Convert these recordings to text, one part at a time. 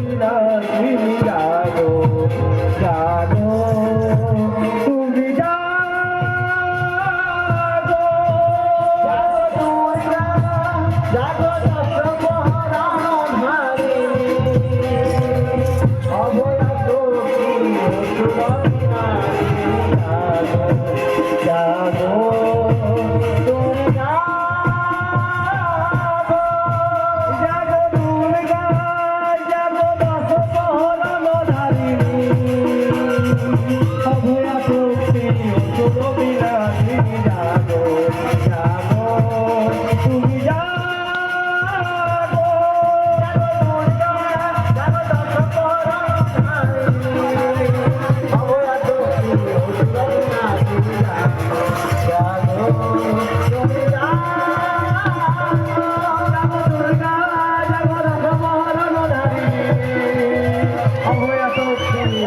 Ilahi Milayo Jano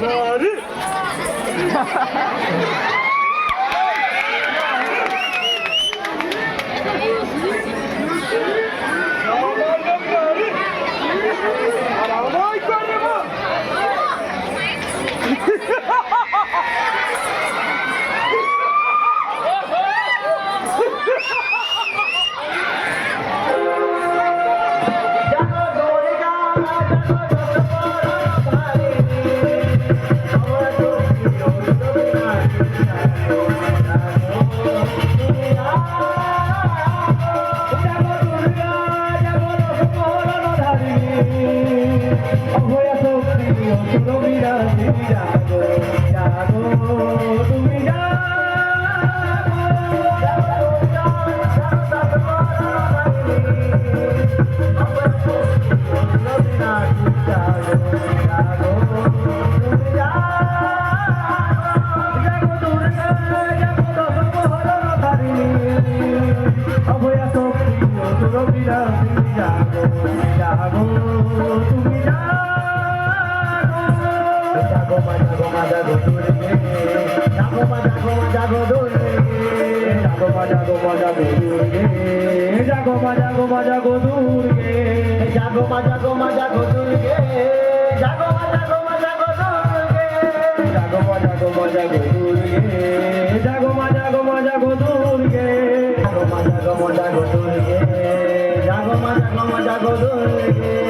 Çağrı. জাগো দোলে জাগো মা জাগো মা জাগো দুর্গে জাগো মা জাগো মা জাগো দুর্গে জাগো মা জাগো মা জাগো দুর্গে জাগো মা জাগো মা জাগো দুর্গে জাগো মা জাগো মা জাগো দুর্গে জাগো মা জাগো মা জাগো দুর্গে জাগো মা জাগো মা জাগো দুর্গে জাগো মা জাগো মা জাগো দুর্গে